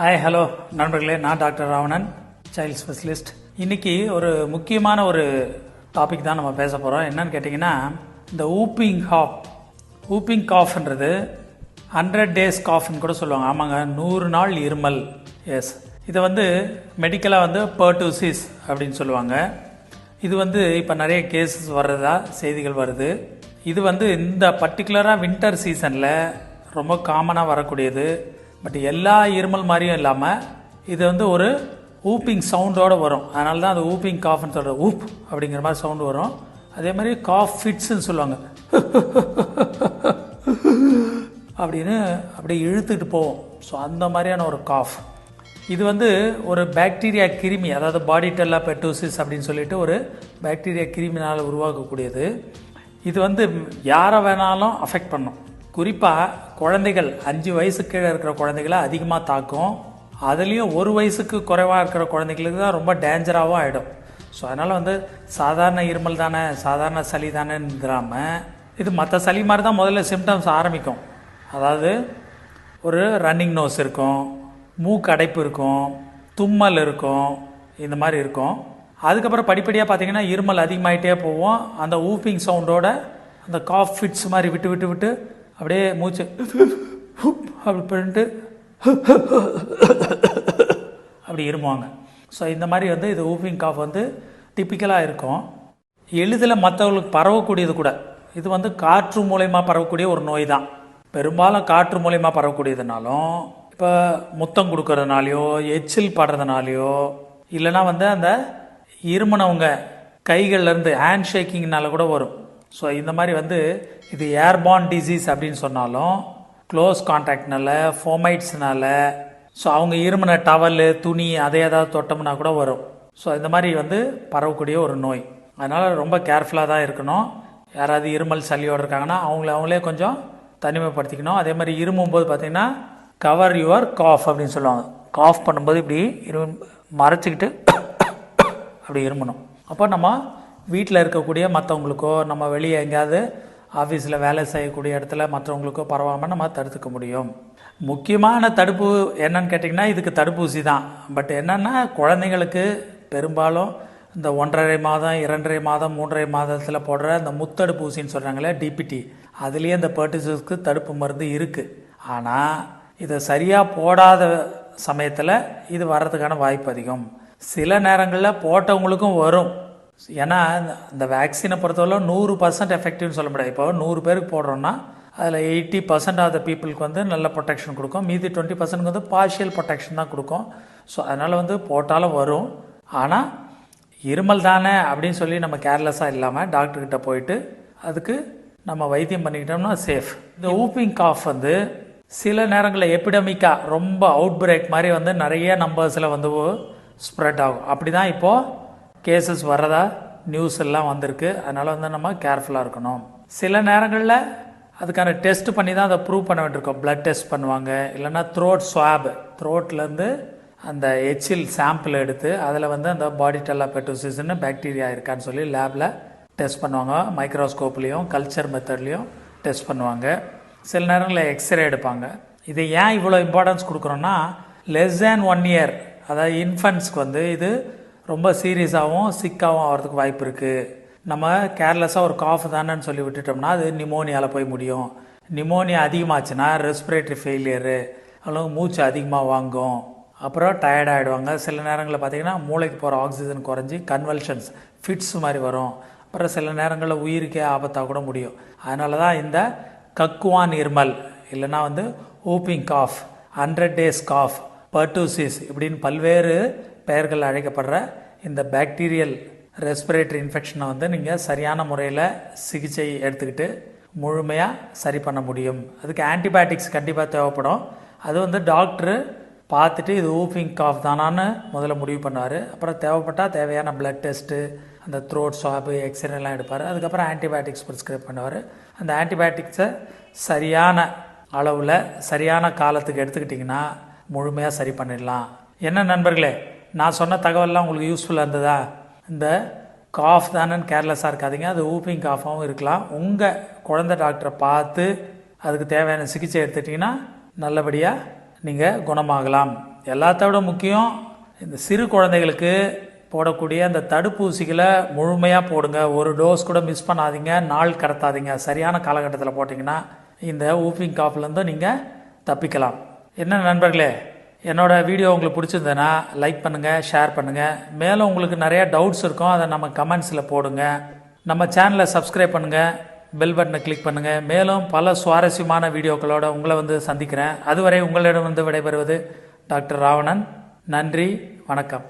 Hi hello நண்பர்களே நான் doctor Ravanan child specialist இன்னைக்கு ஒரு முக்கியமான ஒரு டாபிக் தான் நம்ம பேச போகிறோம் என்னன்னு கேட்டிங்கன்னா இந்த ஊப்பிங் ஹாப் ஊப்பிங் காஃப்ன்றது ஹண்ட்ரட் டேஸ் காஃப்னு கூட சொல்லுவாங்க. ஆமாங்க நூறு நாள் இருமல். எஸ் இதை வந்து மெடிக்கலாக வந்து பர்டூசிஸ் அப்படின்னு சொல்லுவாங்க. இது வந்து இப்போ நிறைய கேசஸ் வர்றதா செய்திகள் வருது. இது வந்து இந்த பர்டிகுலராக வின்டர் சீசனில் ரொம்ப காமனாக வரக்கூடியது. பட் எல்லா இருமல் மாதிரியும் இல்லாமல் இது வந்து ஒரு ஊப்பிங் சவுண்டோட வரும். அதனால தான் அது ஊப்பிங் காஃப்னு சொல்கிற ஊப் அப்படிங்கிற மாதிரி சவுண்டு வரும். அதே மாதிரி காஃப் ஃபிட்ஸ்ன்னு சொல்லுவாங்க. அப்படின்னு அப்படியே இழுத்துட்டு போவோம். ஸோ அந்த மாதிரியான ஒரு காஃப் இது வந்து ஒரு பாக்டீரியா கிருமி அதாவது பாடி டெல்லா பெட்டோசிஸ் அப்படின்னு சொல்லிட்டு ஒரு பாக்டீரியா கிருமினால் உருவாக்கக்கூடியது. இது வந்து யாரை வேணாலும் அஃபெக்ட் பண்ணும். குறிப்பாக குழந்தைகள் அஞ்சு வயசு கீழே இருக்கிற குழந்தைகளை அதிகமாக தாக்கும். அதுலேயும் ஒரு வயசுக்கு குறைவாக இருக்கிற குழந்தைகளுக்கு தான் ரொம்ப டேஞ்சராகவும் ஆகிடும் ஸோ அதனால் வந்து சாதாரண இருமல் தானே சாதாரண சளி தானேங்கிறாமல் இது மற்ற சளி மாதிரி தான் முதல்ல சிம்டம்ஸ் ஆரம்பிக்கும். அதாவது ஒரு ரன்னிங் நோஸ் இருக்கும் மூக்கடைப்பு இருக்கும் தும்மல் இருக்கும் இந்த மாதிரி இருக்கும். அதுக்கப்புறம் படிப்படியாக பார்த்திங்கன்னா இருமல் அதிகமாகிட்டே போவோம் அந்த ஊஃபிங் சவுண்டோட அந்த காஃப் ஃபிட்ஸ் மாதிரி விட்டு விட்டு விட்டு அப்படியே மூச்சு. அப்படி பண்ணிட்டு அப்படி இருமுவாங்க. ஸோ இந்த மாதிரி வந்து இது ஊஃபிங் காஃப் வந்து டிப்பிக்கலாக இருக்கும். எளிதில் மற்றவங்களுக்கு பரவக்கூடியது கூட. இது வந்து காற்று மூலயமா பரவக்கூடிய ஒரு நோய் தான். பெரும்பாலும் காற்று மூலயமா பரவக்கூடியதுனாலும் இப்போ முத்தம் கொடுக்கறதுனாலையோ எச்சில் படுறதுனாலையோ இல்லைன்னா வந்து அந்த இருமனவங்க கைகள்லேருந்து ஹேண்ட் ஷேக்கிங்னால கூட வரும். ஸோ இந்த மாதிரி வந்து இது ஏர்பான் டிசீஸ் அப்படின்னு சொன்னாலும் க்ளோஸ் கான்டாக்ட்னால ஃபோமைட்ஸ்னால ஸோ அவங்க இருமுன டவலு துணி அதை ஏதாவது தொட்டோம்னா கூட வரும். ஸோ இந்த மாதிரி வந்து பரவக்கூடிய ஒரு நோய். அதனால் ரொம்ப கேர்ஃபுல்லாக தான் இருக்கணும். யாராவது இருமல் சளியோடு இருக்காங்கன்னா அவங்கள அவங்களே கொஞ்சம் தனிமைப்படுத்திக்கணும். அதே மாதிரி இருமும் போது பார்த்திங்கன்னா கவர் யுவர் காஃப் அப்படின்னு சொல்லுவாங்க. காஃப் பண்ணும்போது இப்படி இரு மறைச்சிக்கிட்டு அப்படி இருமணும். அப்போ நம்ம வீட்டில் இருக்கக்கூடிய மற்றவங்களுக்கோ நம்ம வெளியே எங்கேயாவது ஆஃபீஸில் வேலை செய்யக்கூடிய இடத்துல மற்றவங்களுக்கோ பரவாமல் நம்ம தடுத்துக்க முடியும். முக்கியமான தடுப்பு என்னன்னு கேட்டிங்கன்னா இதுக்கு தடுப்பூசி தான். பட் என்னென்னா குழந்தைங்களுக்கு பெரும்பாலும் இந்த ஒன்றரை மாதம் இரண்டரை மாதம் மூன்றரை மாதத்தில் போடுற இந்த முத்தடுப்பூசின்னு சொல்கிறாங்களே டிபிடி அதுலேயே இந்த பர்டிசஸ்க்கு தடுப்பு மருந்து இருக்குது ஆனால் இதை சரியாக போடாத சமயத்தில் இது வர்றதுக்கான வாய்ப்பு அதிகம். சில நேரங்களில் போட்டவங்களுக்கும் வரும். ஏன்னா இந்த வேக்சினை பொறுத்தவரை நூறு பர்சன்ட் எஃபெக்டிவ்னு சொல்ல முடியாது. இப்போ நூறு பேருக்கு போடுறோன்னா அதில் எயிட்டி பர்சன்ட் ஆஃப் த பீப்புளுக்கு வந்து நல்ல ப்ரொடெக்ஷன் கொடுக்கும். மீதி டுவெண்ட்டி பர்சன்ட்க்கு வந்து பார்ஷியல் ப்ரொடெக்ஷன் தான் கொடுக்கும். ஸோ அதனால் வந்து போட்டாலும் வரும். ஆனால் இருமல் தானே அப்படின்னு சொல்லி நம்ம கேர்லெஸ்ஸாக இல்லாமல் டாக்டர்கிட்ட போயிட்டு அதுக்கு நம்ம வைத்தியம் பண்ணிக்கிட்டோம்னா சேஃப் இந்த ஊப்பிங் காஃப் வந்து சில நேரங்களில் எபிடமிக்காக ரொம்ப அவுட் பிரேக் மாதிரி வந்து நிறைய நம்பர்ஸில் வந்து ஸ்ப்ரெட் ஆகும். அப்படி தான் இப்போது கேசஸ் வர்றதா? நியூஸ் எல்லாம் வந்திருக்கு. அதனால் வந்து நம்ம கேர்ஃபுல்லாக இருக்கணும். சில நேரங்களில் அதுக்கான டெஸ்ட் பண்ணி தான் அதை ப்ரூவ் பண்ண வேண்டியிருக்கோம். ப்ளட் டெஸ்ட் பண்ணுவாங்க. இல்லைன்னா த்ரோட் ஸ்வாப் த்ரோட்லேருந்து அந்த எச்சில் சாம்பிள் எடுத்து அதில் வந்து அந்த பாடி டெல்லா பெட்டோசிஸ்னு பாக்டீரியா இருக்கான்னு சொல்லி லேபில் டெஸ்ட் பண்ணுவாங்க. மைக்ரோஸ்கோப்லேயும் கல்ச்சர் மெத்தட்லேயும் டெஸ்ட் பண்ணுவாங்க. சில நேரங்களில் எக்ஸ்ரே எடுப்பாங்க. இது ஏன் இவ்வளோ இம்பார்ட்டன்ஸ் கொடுக்குறோன்னா லெஸ் தேன் ஒன் இயர் அதாவது இன்ஃபன்ஸ்க்கு வந்து இது ரொம்ப சீரியஸாகவும் சிக்காகவும் ஆகிறதுக்கு வாய்ப்பு இருக்குது நம்ம கேர்லெஸ்ஸாக ஒரு காஃப் தானேன்னு சொல்லி விட்டுட்டோம்னா அது நிமோனியாவில் போய் முடியும். நிமோனியா அதிகமாச்சுன்னா ரெஸ்பிரேட்டரி ஃபெயிலியரு அல்லது மூச்சு அதிகமாக வாங்கும். அப்புறம் டயர்ட் ஆகிடுவாங்க சில நேரங்களில் பார்த்தீங்கன்னா மூளைக்கு போகிற ஆக்சிஜன் குறைஞ்சி கன்வல்ஷன்ஸ் ஃபிட்ஸ் மாதிரி வரும். அப்புறம் சில நேரங்களில் உயிருக்கே ஆபத்தாக கூட முடியும். அதனால தான் இந்த கக்குவான் இருமல் இல்லைன்னா வந்து whooping cough hundred days cough pertussis இப்படின்னு பல்வேறு பெயர்கள் அழைக்கப்படுற இந்த பாக்டீரியல் ரெஸ்பிரேட்டரி இன்ஃபெக்ஷனை வந்து நீங்கள் சரியான முறையில் சிகிச்சை எடுத்துக்கிட்டு முழுமையாக சரி பண்ண முடியும். அதுக்கு ஆன்டிபயோட்டிக்ஸ் கண்டிப்பாக தேவைப்படும். அது வந்து டாக்டரு பார்த்துட்டு இது ஊஃபிங் காஃப் தானான்னு முதல்ல முடிவு பண்ணார் அப்புறம் தேவைப்பட்டால் தேவையான பிளட் டெஸ்ட்டு அந்த த்ரோட் ஸ்வாப்பு எக்ஸ்ரேலாம் எடுப்பார். அதுக்கப்புறம் ஆன்டிபயோட்டிக்ஸ் ப்ரிஸ்கிரைப் பண்ணுவார். அந்த ஆன்டிபயோட்டிக்ஸை சரியான அளவில் சரியான காலத்துக்கு எடுத்துக்கிட்டிங்கன்னா முழுமையாக சரி பண்ணிடலாம். என்ன நண்பர்களே நான் சொன்ன தகவல்லாம் உங்களுக்கு யூஸ்ஃபுல்லாக இருந்ததா? இந்த காஃப் தானேன்னு கேர்லெஸ்ஸாக இருக்காதீங்க. அது ஊப்பிங் காஃபாகவும் இருக்கலாம். உங்கள் குழந்தை டாக்டரை பார்த்து அதுக்கு தேவையான சிகிச்சை எடுத்துட்டிங்கன்னா நல்லபடியாக நீங்கள் குணமாகலாம். எல்லாத்த விட முக்கியம் இந்த சிறு குழந்தைகளுக்கு போடக்கூடிய அந்த தடுப்பூசிகளை முழுமையாக போடுங்க. ஒரு டோஸ் கூட மிஸ் பண்ணாதீங்க. நாள் கடத்தாதீங்க. சரியான காலகட்டத்தில் போட்டிங்கன்னா இந்த ஊஃபிங் காஃப்லேருந்து நீங்கள் தப்பிக்கலாம். என்ன நண்பர்களே என்னோடய வீடியோ உங்களுக்கு பிடிச்சிருந்ததுன்னா லைக் பண்ணுங்கள் ஷேர் பண்ணுங்கள் மேலும் உங்களுக்கு நிறையா டவுட்ஸ் இருக்கும் அதை நம்ம கமெண்ட்ஸில் போடுங்க. நம்ம சேனலை சப்ஸ்கிரைப் பண்ணுங்கள் பெல் பட்டனை கிளிக் பண்ணுங்கள் மேலும் பல சுவாரஸ்யமான வீடியோக்களோட உங்களை வந்து சந்திக்கிறேன். அதுவரை உங்களிடம் வந்து விடைபெறுவது டாக்டர் ராவணன். நன்றி வணக்கம்.